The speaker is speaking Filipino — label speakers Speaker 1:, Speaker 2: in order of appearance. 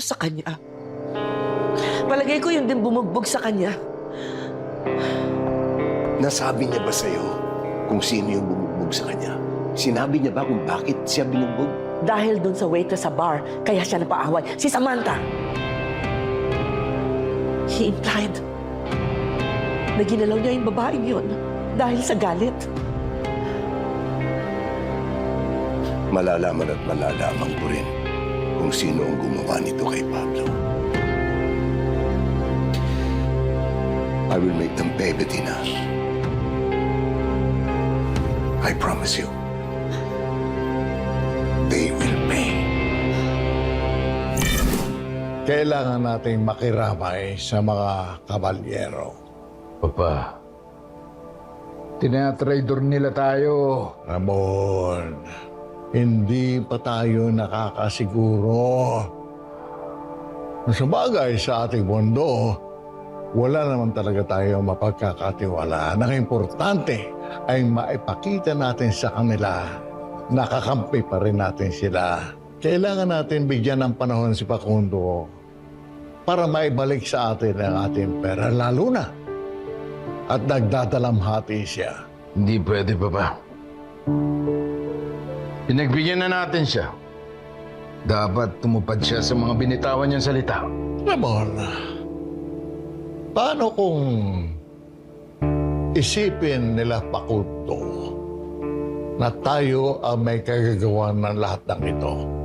Speaker 1: sa kanya. Palagay ko yun din bumugbog sa kanya.
Speaker 2: Nasabi niya ba sa'yo kung sino yung bumugbog sa kanya? Sinabi niya ba kung bakit siya binugbog?
Speaker 1: Dahil doon sa waitress sa bar, kaya siya napaaway. Si Samantha! He implied na ginalaw niya yung babaeng yun dahil sa galit.
Speaker 2: Malalaman at malalaman ko rin kung sino ang gumawa nito kay Pablo. I will make them pay, Bettina. I promise you. They will pay.
Speaker 3: Kailangan nating makiramay sa mga kabalyero.
Speaker 4: Papa, tinatrader nila tayo.
Speaker 3: Ramon, hindi pa tayo nakakasiguro. Sa bagay sa ating mundo, wala naman talaga tayo mapagkakatiwalaan. Ang importante ay maipakita natin sa kanila na kakampi pa rin natin sila. Kailangan natin bigyan ng panahon si Pakundo para maibalik sa atin ang ating pera, lalo na at nagdadalamhati siya.
Speaker 4: Hindi pwede, Papa. Pinagbigyan na natin siya. Dapat tumupad siya sa mga binitawan niyang salita.
Speaker 3: Ramon, paano kung isipin nila Pakuto na tayo ang may kagagawa ng lahat ng ito?